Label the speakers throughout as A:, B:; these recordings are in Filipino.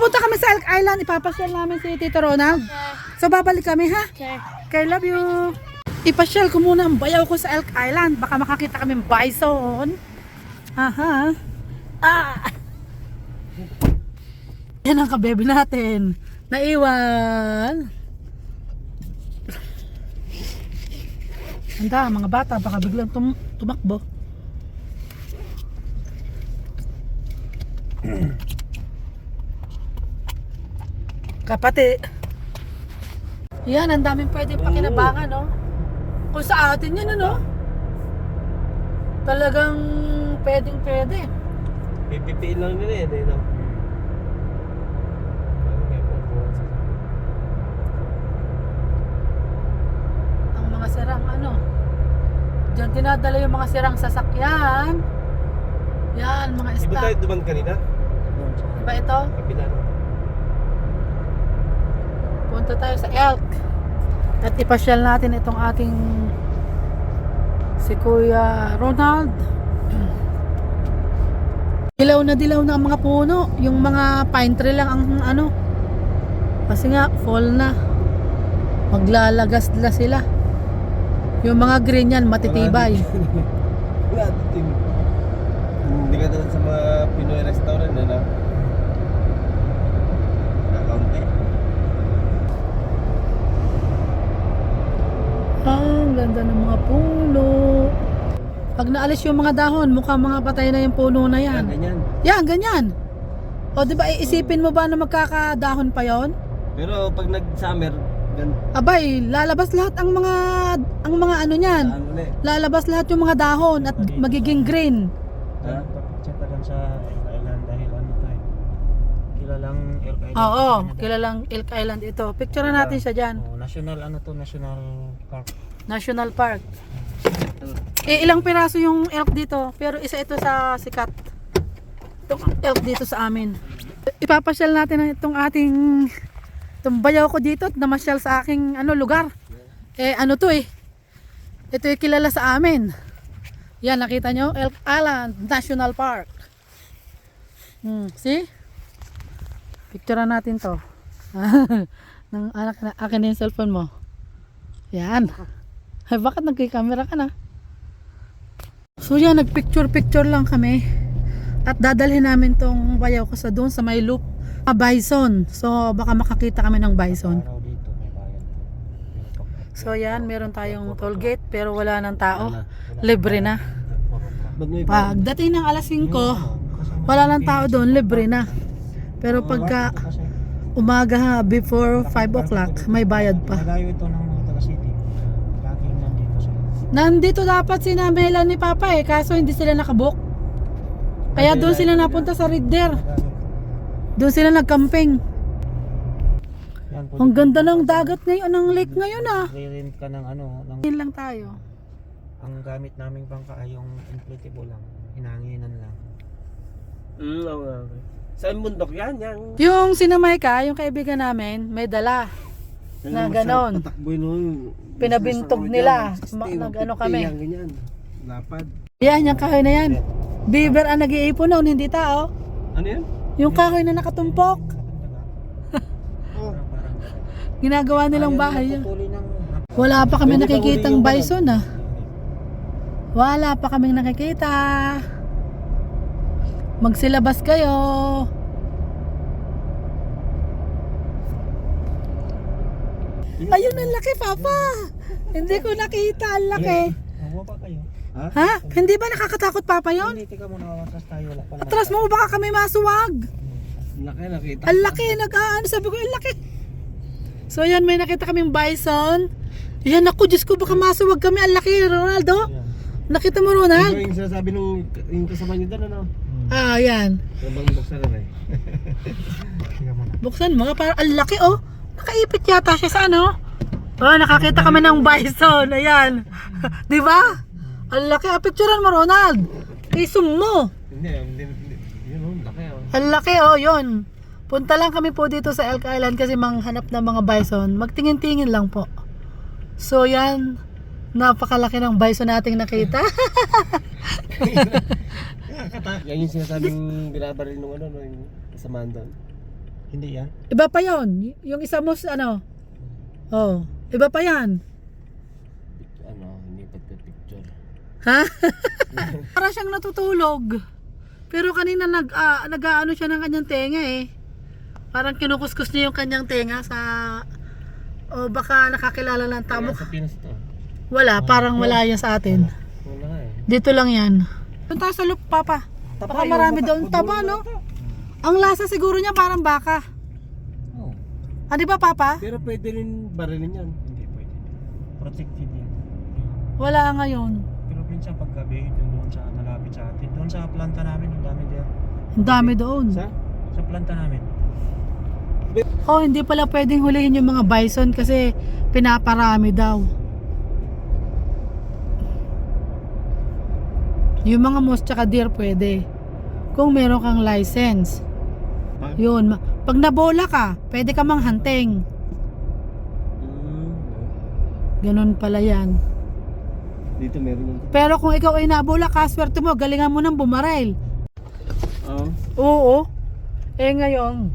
A: Pupunta kami sa Elk Island. Ipapasyal namin si Tito Ronald. So babalik kami ha.
B: Okay.
A: Okay, love you. Ipasyal ko muna ang bayaw ko sa Elk Island. Baka makakita kami bison. Aha. Ah. Yan ang kabebe natin. Naiwan. Handa, mga bata, baka biglang tum tumakbo. Kapati. Yan, ang daming pwedeng pakinabangan, no? Kung sa atin yan, ano? Talagang pwedeng pwede.
C: Pipipiin lang nila yan eh. No?
A: Ang mga sirang ano. Diyan dinadala yung mga sirang sasakyan. Yan, mga
C: Di ba
A: staff.
C: tayo duman kanina?
A: Diba ito?
C: Kapila
A: Punta tayo sa Elk. At ipasyal natin itong ating si Kuya Ronald. Dilaw na dilaw na ang mga puno. Yung mga pine tree lang ang ano. Kasi nga, fall na. Maglalagas na sila. Yung mga green yan, matitibay.
C: Wala. Hindi ka sa mga Pinoy restaurant na na. Kakaunti.
A: Ah, ang ganda ng mga puno. Pag naalis yung mga dahon, mukhang mga patay na yung puno na
C: Yan,
A: yan.
C: ganyan.
A: Yan, ganyan. O, di ba, iisipin mo ba na magkakadahon pa yon?
C: Pero pag nag-summer, gan
A: Abay, lalabas lahat ang mga, ang mga ano niyan. Lalabas lahat yung mga dahon at magiging green.
C: Ha?
D: Ka lang sa Elk Island dahil ano tayo. Kilalang Elk Island.
A: Oo, kilalang Elk Island ito. Picture natin siya dyan.
D: Oo, national ano to, national park.
A: National Park. Eh, ilang piraso yung elk dito, pero isa ito sa sikat. Itong elk dito sa amin. Ipapasyal natin itong ating itong bayaw ko dito at namasyal sa aking ano lugar. Eh ano to eh. Ito yung kilala sa amin. Yan nakita nyo, Elk Island National Park. Hmm, see? Picturean natin to. ng anak na akin yung cellphone mo. Yan. Ay, bakit nagkikamera ka na? So yan, nagpicture-picture lang kami. At dadalhin namin tong bayaw ko sa doon sa may loop. Ah, bison. So baka makakita kami ng bison. So yan, meron tayong toll gate pero wala ng tao. Libre na. Pagdating ng alas 5, wala ng tao doon, libre na. Pero pagka umaga before 5 o'clock, may bayad pa.
D: Nagayo ito ng mga taga city. Laging nandito sila.
A: Nandito dapat si Namela ni Papa eh, kaso hindi sila nakabook. Kaya doon sila napunta sa Ridder.
D: Nagayo.
A: Doon sila nagcamping. Ang ganda ng dagat ngayon, ng lake ngayon ah.
D: Re-rent ka ng ano, ng,
A: Yan lang tayo.
D: ang gamit naming bangka ay yung inflatable lang. Hinanginan lang.
C: Mm, okay. Saan bundok yan? Yan.
A: Yung sinamay ka, yung kaibigan namin, may dala. Na ganon.
C: patakboy nun.
A: Pinabintog nila. Ma-
C: 160,
A: nag-ano
C: 150,
A: kami.
C: Yan, ganyan. Lapad.
A: Yan, yung kahoy na yan. Beaver ang nag-iipon noon, hindi tao.
C: Ano yan?
A: Yung kahoy na nakatumpok.
C: Oh.
A: Ginagawa nilang bahay
D: ng
A: Wala pa kami nakikitang bison ah. Wala pa kaming nakikita. Magsilabas kayo. Ayun ang laki, Papa. Hindi ko nakita ang laki.
D: Mawa pa kayo.
C: Ha?
A: Ha? Hindi ba nakakatakot, Papa yon?
D: Hindi, tika muna, atras tayo. Wala pa.
A: Atras mo, baka kami masuwag.
C: Laki nakita.
A: Ang laki, nag-aano, sabi ko, ang laki. So yan, may nakita kaming bison. Yan ako, Diyos ko, baka masuwag kami. Ang laki, Ronaldo.
D: Yan.
A: Nakita mo,
C: Ano
A: Ronald?
C: yung sinasabi nung yung kasama niyo doon, ano?
A: Ah, yan.
C: Yung bang buksan na eh.
D: Tika muna.
A: Buksan mo, parang ang laki, oh. Nakaipit yata siya sa ano. Oh, nakakita kami ng bison. Ayan. Di ba? Ang laki. Ah, picturean mo, Ronald. I-zoom mo.
C: Hindi, hindi, hindi. Yun, oh, laki oh.
A: Ang laki, oh, yun. Punta lang kami po dito sa Elk Island kasi manghanap ng mga bison. Magtingin-tingin lang po. So, yan. Napakalaki ng bison nating nakita.
C: Yan yung sinasabing binabaril nung ano, no, yung kasamaan doon.
D: Hindi yan.
A: Iba pa yon. Yung isa mo ano? Oh, iba pa yan.
C: Ano, hindi pagka-picture.
A: Ha? Para siyang natutulog. Pero kanina nag ah, nag-aano siya ng kanyang tenga eh. Parang kinukuskus niya yung kanyang tenga sa o baka nakakilala ng tamo.
C: Sa Pinas to.
A: Wala, parang wala yan sa atin.
C: Wala nga eh.
A: Dito lang yan. Punta sa loop, Papa. Baka marami doon. Taba, no? Ang lasa siguro niya parang baka.
C: Oh.
A: Ah, di ba, Papa?
C: Pero pwede rin barilin yan.
D: Hindi pwede. Protected yan.
A: Wala ngayon.
D: Pero minsan paggabi, doon sa malapit sa atin. Doon sa planta namin, ang dami there.
A: Ang dami doon.
C: Sa?
D: Sa planta namin.
A: Oh, hindi pala pwedeng hulihin yung mga bison kasi pinaparami daw. Yung mga moose tsaka deer pwede. Kung meron kang license. Yun. ma- Pag nabola ka, pwede ka mang hunting.
C: Mm.
A: Ganun pala yan.
C: Dito meron yung...
A: Pero kung ikaw ay nabola ka, swerte mo, galingan mo ng bumarel.
C: Oo.
A: Oo. Eh ngayon,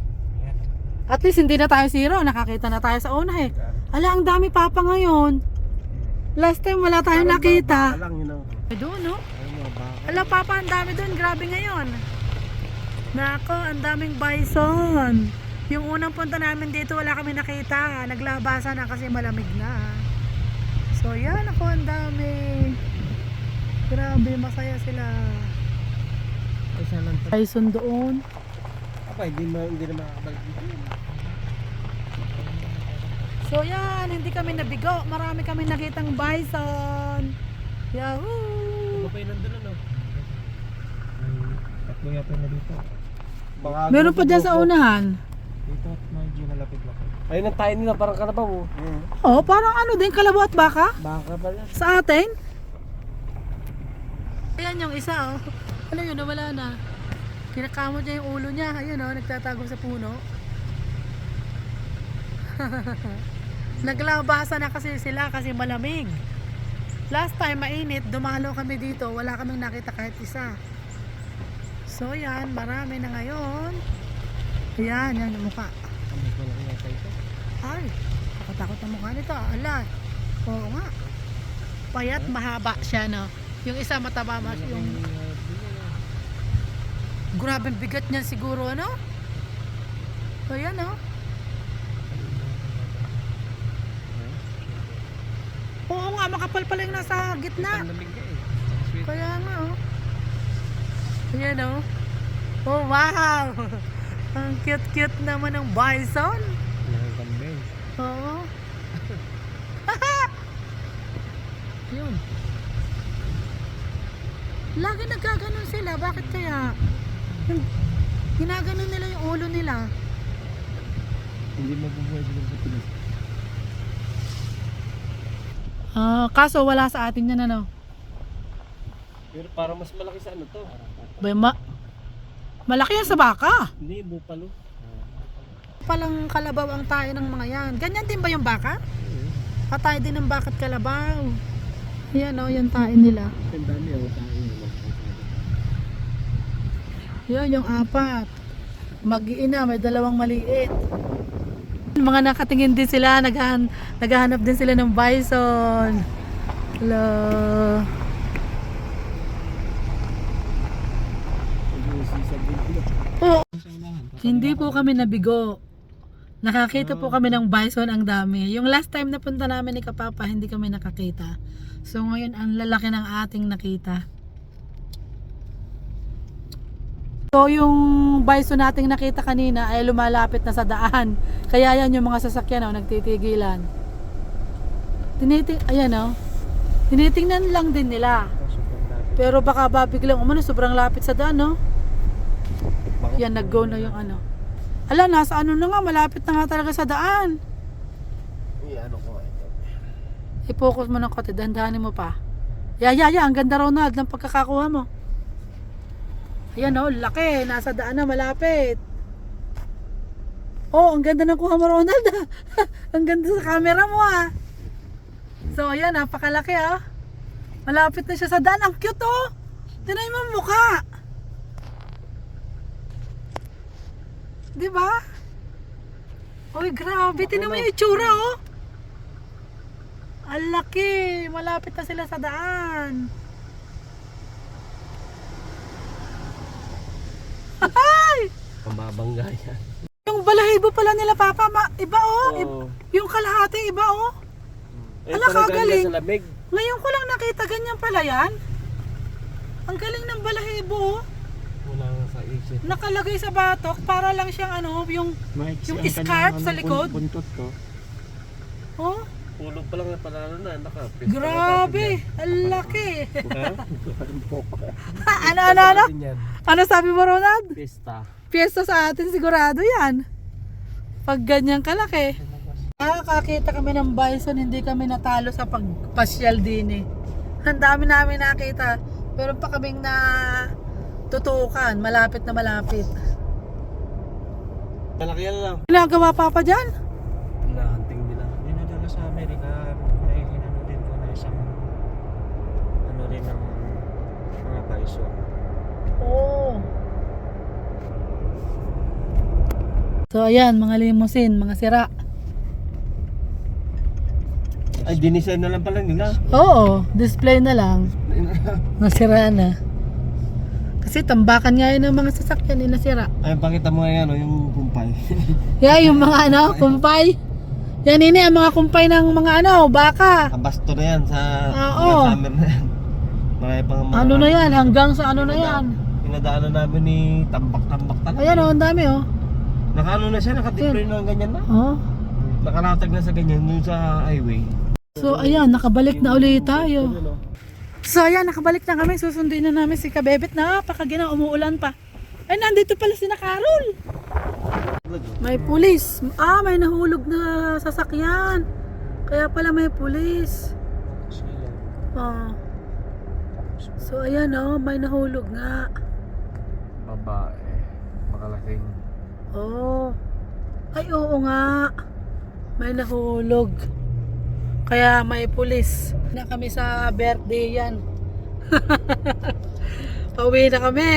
A: at least hindi na tayo zero. Nakakita na tayo sa una eh. Ala, ang dami papa ngayon. Last time wala tayong nakita.
C: lang yun ang...
A: Eh, doon, no? Ala, papa, ang dami doon. Grabe ngayon. Nako, ang daming bison. Yung unang punta namin dito, wala kami nakita. Naglabasan na kasi malamig na. So, yan ako, ang dami. Grabe, masaya sila. Bison doon.
C: Aba, hindi, ma, hindi na makakabalik dito.
A: So, yan, hindi kami nabigo. Marami kami nakitang bison. Yahoo!
C: Ano pa yun nandun ano?
D: Tatlo yata na dito.
C: Mga
A: Meron pa dyan sa unahan.
D: Dito at medyo nalapit-lapit.
C: Ayun ang tayo nila, parang kanabaw. oh.
A: Oh, parang ano din, kalabaw at baka?
C: Baka pala.
A: Sa atin? Ayan yung isa oh. Ano yun, nawala na. Kinakamot niya yung ulo niya. Ayun oh, nagtatago sa puno. Naglabasa na kasi sila kasi malamig. Last time mainit, dumalo kami dito. Wala kaming nakita kahit isa. So yan, marami na ngayon. Ayan, yan yung mukha.
C: Ano pa lang yata ito?
A: Ay, nakatakot ang mukha nito. Ala, oo nga. Payat, mahaba siya, no? Yung isa mataba mas yung grabe bigat niya siguro, ano? So, yan, no? Oo nga, makapal pala yung nasa gitna.
C: Eh.
A: Kaya nga, oh. Ayan, oh. Oh, wow! Ang cute-cute naman ng bison.
C: Nakakambing.
A: Oo. Yun. Lagi nagkaganon sila. Bakit kaya? Ginaganon nila yung ulo nila.
C: Hindi mabubuhay sila sa Pinas.
A: Ah, kaso wala sa atin yan ano.
C: Pero parang mas malaki sa ano to.
A: Ba, ma malaki yan sa baka.
C: Hindi, bupalo.
A: Palang kalabaw ang tayo ng mga yan. Ganyan din ba yung baka? Patay din ng bakat kalabaw. Yan o, yan tayo nila.
C: Ang dami ako tayo.
A: Yun, yung apat. Mag-iina, may dalawang maliit. Mga nakatingin din sila, naghahan, naghahanap din sila ng bison. Hello. Oo. Hindi po kami nabigo. Nakakita po kami ng bison ang dami. Yung last time na punta namin ni Kapapa, hindi kami nakakita. So ngayon, ang lalaki ng ating nakita. So yung bison nating nakita kanina ay lumalapit na sa daan. Kaya yan yung mga sasakyan oh, nagtitigilan. Tiniting, ayan oh. Tinitingnan lang din nila. Pero baka ba biglang umano sobrang lapit sa daan no? Yan nag-go na yung ano. Ala, nasa ano na nga, malapit na nga talaga sa daan.
C: ano ko ito.
A: I-focus mo ng kote, dandahanin mo pa. Ya, ya, ya, ang ganda Ronald ng pagkakakuha mo. Ayan oh, laki, nasa daan na, malapit. Oh, ang ganda ng kuha mo Ronald ah. ang ganda sa camera mo ah. So ayan, napakalaki ah. Malapit na siya sa daan, ang cute oh. Tinay mo mukha. Di ba? Uy, grabe. Tinan mo yung itsura, oh. Ang laki. Malapit na sila sa daan. Ay!
C: Pambabangga yan.
A: Yung balahibo pala nila, Papa. Ma iba, oh.
C: Oo.
A: yung kalahati, iba, oh.
C: Eh,
A: Ala, kagaling.
C: galing Sa lamig.
A: Ngayon ko lang nakita ganyan pala yan. Ang galing ng balahibo, oh.
C: Wala nga sa isip.
A: Nakalagay sa batok para lang siyang ano, yung,
D: Maiksi
A: Yung
D: ang kanyang
A: scarf
D: ano,
A: sa likod?
D: Buntot ko.
A: oh.
C: Ulo pa lang na panalo na. Naka,
A: Grabe. Ang laki.
C: Ha?
A: ano, ano, ano? Ano sabi mo, Ronald?
C: Pista.
A: Piyesta sa atin, sigurado yan. Pag ganyan kalaki. Nakakakita kami ng bison, hindi kami natalo sa pagpasyal din eh. Ang dami namin nakita. Pero pa kaming na tutukan, malapit na malapit.
C: Malaki yan lang.
A: Ginagawa pa pa dyan?
C: Hinahunting nila.
D: Dinadala sa Amerika, may hinano din ko na isang ano rin ng mga bison.
A: Oo. So ayan, mga limousine, mga sira.
C: Ay, dinisign na lang pala nila.
A: Oo, display na lang. Nasira na. Kasi tambakan nga yun ng mga sasakyan, eh, nasira.
C: Ay, pakita mo nga yan, oh, yung kumpay.
A: Yeah, yung mga ano, kumpay. Yan ini ang mga kumpay ng mga ano, baka.
C: Abasto na yan sa
A: Oo.
C: mga summer na yan. Marami pang mga...
A: Ano na yan, hanggang sa ano na yan.
C: Pinadaanan namin ni tambak-tambak talaga.
A: Ayan oh, ang dami oh.
C: Nakaano na siya, nakadeploy na ganyan na.
A: Oh.
C: Nakalatag na sa ganyan, dun sa highway.
A: So ayan, nakabalik na ulit tayo. So ayan, nakabalik na kami. Susunduin na namin si Kabebet. Napakagina, umuulan pa. Ay, nandito pala si Nakarol. May pulis. Ah, may nahulog na sasakyan. Kaya pala may pulis. Oh. So ayan oh, may nahulog nga.
C: Babae. Makalaking.
A: Oh. Ay, oo nga. May nahulog. Kaya may pulis. Na kami sa birthday yan. Pauwi na kami.